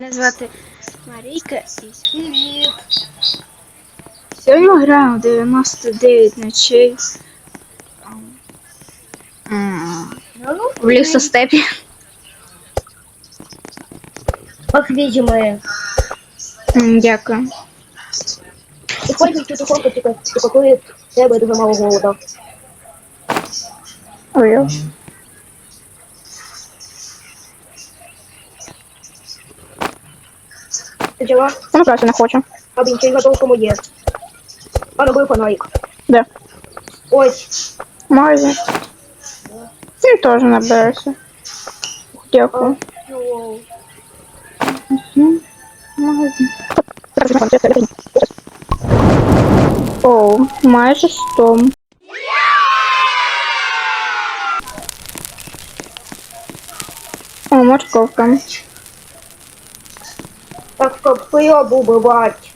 Мене звати Марійка і Привіт! Сьогодні ми граємо 99 ночей м, в лісостепі. Как видимое. М, Дякую. Тихонько, типа, типа, коли в тебе дуже мало голода. Ой, Чого? ну просто не хочу. А бінчинга толком є. А робив фонарик. Де? Ось. Може. Ти теж наберешся. Дякую. Магазин. О, майже 100. О, морковка. Так, стоп, хуйоб убивать.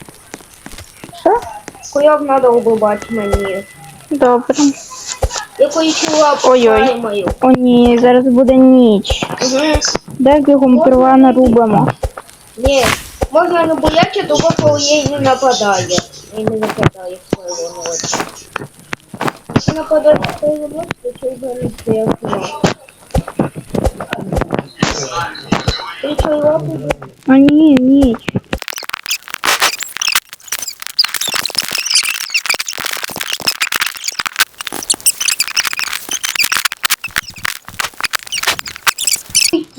Що? Хуйоб надо убивать мені. Добре. Якої чула Ой-ой. О ні, зараз буде ніч. Угу. Дай бігом дрова нарубимо. Ні. Можна не бояться того, коли їй не нападає. І не нападає в свою ночь. Якщо нападає в свою ночь, то чого не чесно. О ні, ніч.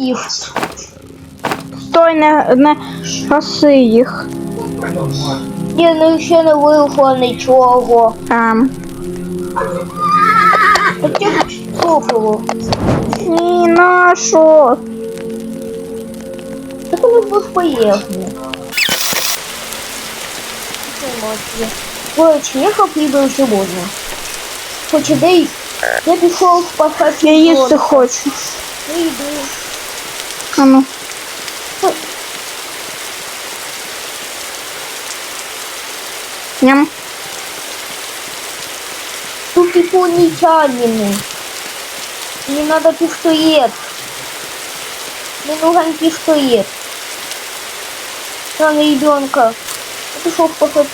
хотів? Стой, не, не гаси їх. Ні, ну ще не вийшло нічого. Я слухало. Ні, на що? У нас був поїхали. Короче, я хапливо сьогодні. Хоч ідей, я пішов спасати Я їсти хочу. Я йду. А ну. Ням. Тут инопланетянины. Мне надо пистолет. Мне нужен пистолет. что на ребенка. Пришел в поход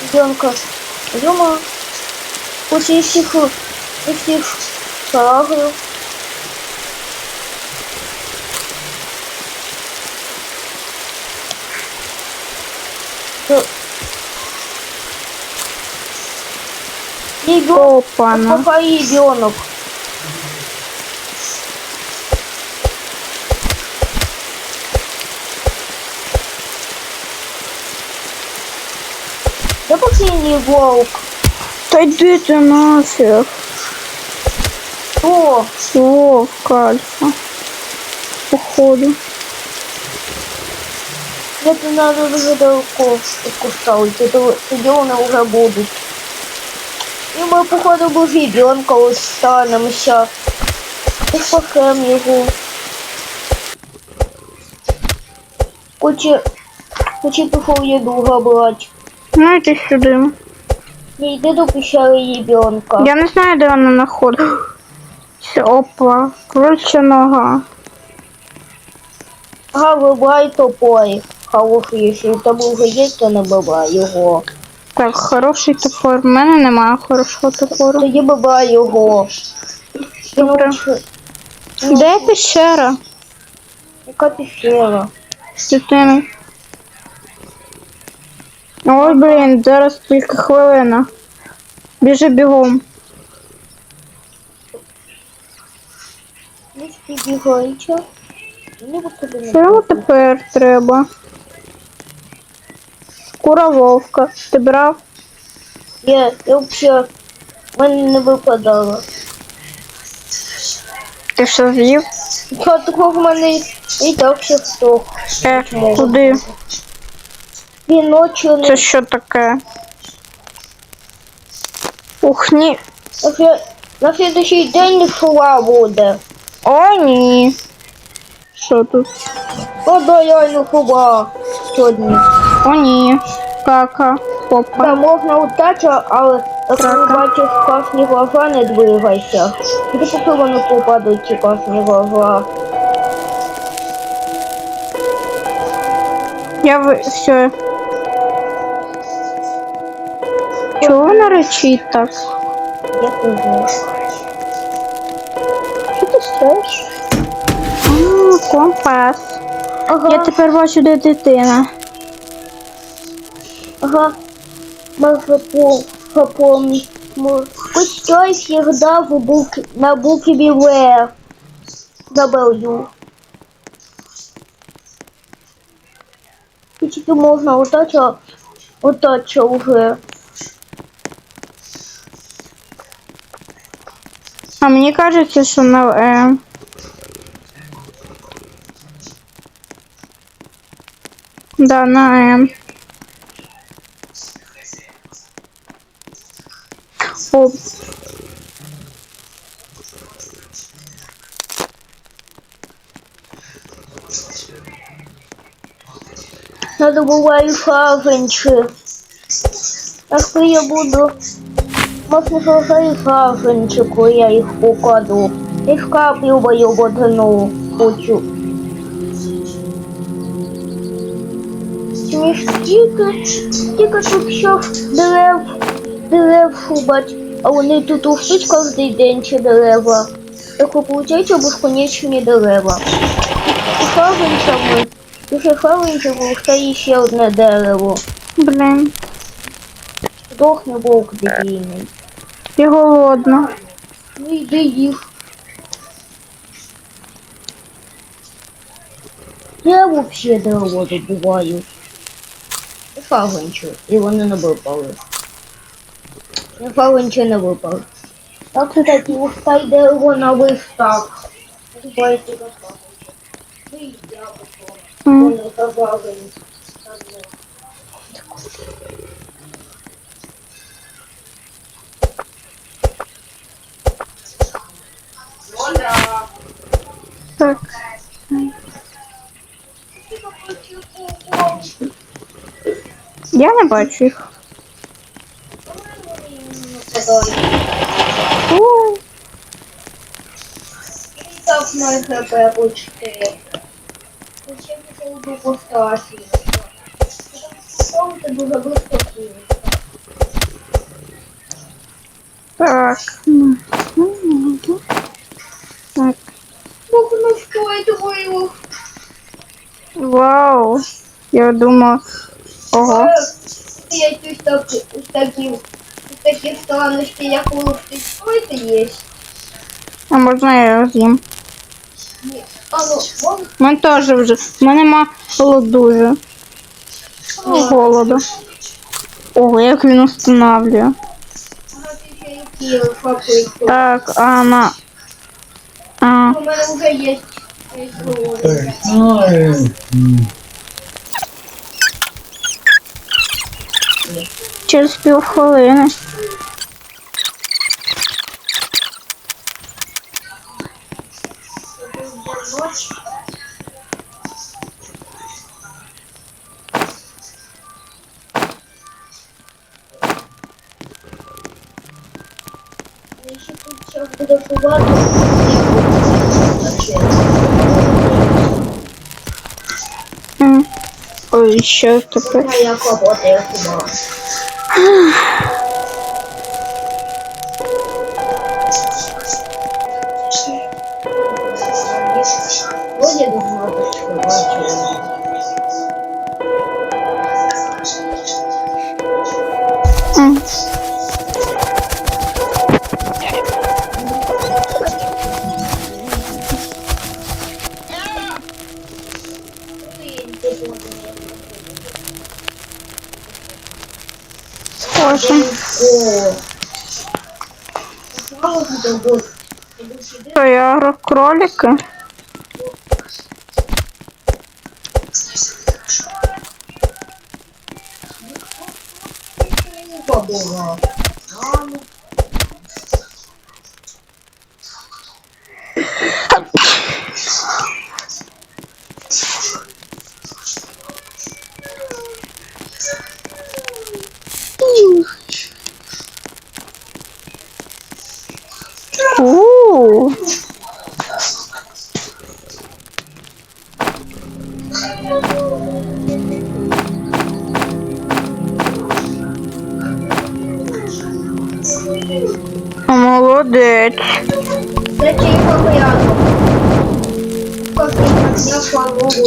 ребенка. Дома. После всех этих шагов. Ребенок. Опа, ну. Пока ребенок. Да последний волк. Та йди ти нафіг. О, Вовк альфа. Походу. это надо уже далеко ставить. Это где они уже будут. И мы, походу, бы ребенка останемся. И спасем его. Хоче, хоче пішов їду грабувати. Ну йди сюди. Не йди до пещери ребенка. Я не знаю, де вона знаходить. Опа. Крольча нога. Ага, вибирай топор. Хороший, якщо у тебе вже є, то не вибирай його. Так, хороший топор. В мене немає хорошого топору. Тоді вибирай його. Добре. Де пещера? Яка пещера? Дитина. Ой, блін, зараз тільки хвилина. Біжи бігом. Мені не Що тепер треба? Шкура вовка. Ти брав? Я, я взагалі, в мене не випадало. Ти що з'їв? Що такого в мене і так все стох. Е, куди? І ночі Це не... що таке? Ух, ні. На слід- На слідуючий день шула буде. О, ні. Що тут? Вода реально шула сьогодні. О, ні. Кака. Да, Опа. можна утача, але якщо бачиш класні глаза, не двигайся. Тоді поки вони попадуть ці класні глаза. Я ви... все. Чого вона речить так? Я тоже. Що ти стоїш? А, компас. Ага, Я тепер бачу, де дитина. ага. Можно по, попомнить. М- Пустой всегда в бук, на букве В. W. И теперь можно вот это, А мені кажеться, що на Е. Да, на М. О, Надо бывает фавенчи. Что я буду? Можно сложить фавенчи, коли я їх покладу. І в каплю мою водяну хочу. Мені ж тільки, тільки тут ще дерев, дерев шубать, а вони тут ростуть кожен день ці дерева. Так виходить безконечні дерева. І фавенчами, дуже фавенчами стає ще одне дерево. блін, Здохне вовк дебільний. Я голодна. Ну йди їх. Я вообще дерево добуваю. І фагончу, і вони не випали. І фагончу не випав. Так такі уста й дерево на вистав. Бувайте за фагончу. Ну і я потім. Вони за Так. Я не бачу їх. О, Так, хп почти. Зачем ти йду по стасі? Потім ти дуже близько. Так. М, м, Так. Ну, ну що это было? Вау. Я думаю. Ого. Я чуть так, с таким, с таких странностей, як лучше. Что это есть? А можна я його з'їм? Нет. А ну, вон, У мене теж вже. У мене нема дуже. Голоду. Ого, як він устанавлює. ага, ты еще и килл попытку. Так, а на. А, У меня уже есть. через півхвилини. Я тут сейчас буду куваться. М. Ой, що тепер? Моя работа, я кувала. Вроде бути. Что, я грав кролики? Побула.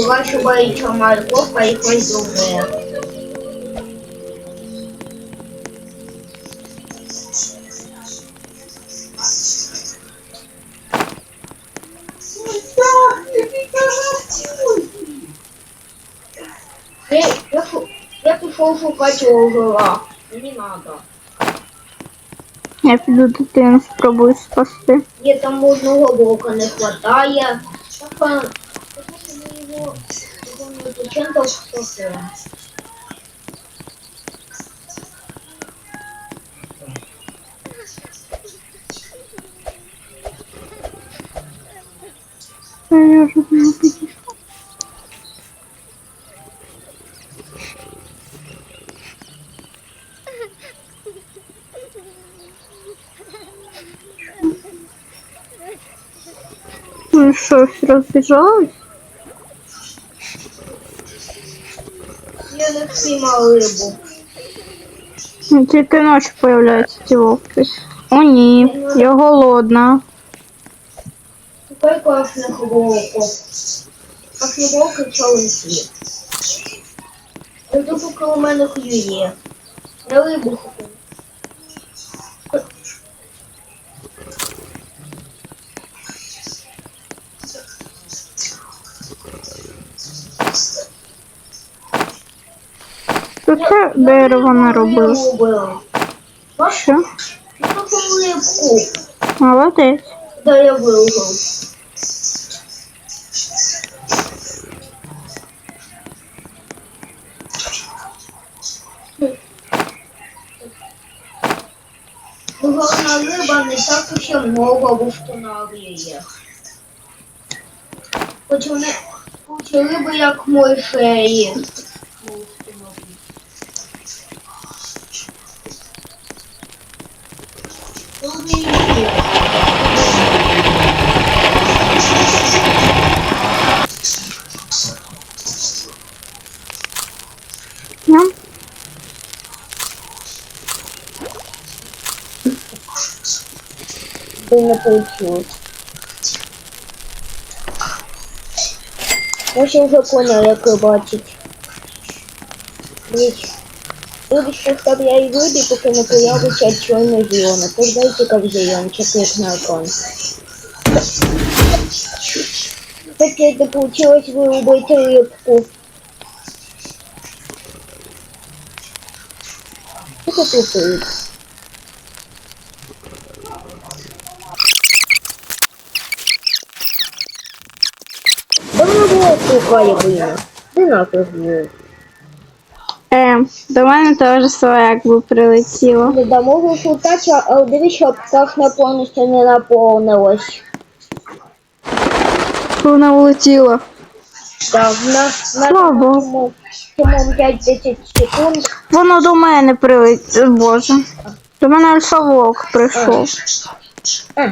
Вашу боїться морковка і щось друге. Я, я, я пішов шукати ожила. Не надо. Я піду дитину спробую спасти. Где там одного блока не хватає. Так, а, тому що ми його його не не підійшла. Ну що, всі розбіжались? Я не спіймав рибу. Ну, Тільки ночі появляються ці вовки. О ні, я голодна. Тепер классный волків. А волки чоловіки. Я тут у мене клює. Я рибу хочу. Що це дерево робила. Що? Молодець. Да я вилгав. Головна риба не так уж много встановлює. Хоч вони хоч риби як мойшеї. Ням. Ти не получилось. Я ще вже понял, як рибачить. Дивіться. Рибочка вставляє рибі, поки не появиться чорне зелено. Тогда как зеленчик, як на екрані. Так это получилось вырубать рыбку. Это тупик. Давно Шукає вина. Де нафиг Е, до мене теж свояк би прилетіло. Не дамо шукати, а дивись, щоб пташня повністю не наповнилась. Вона улетіла. Так, на, на Слабо. тому, тому 5-10 секунд. Воно до мене прилетіло. Боже. До мене альфа-волк прийшов. А,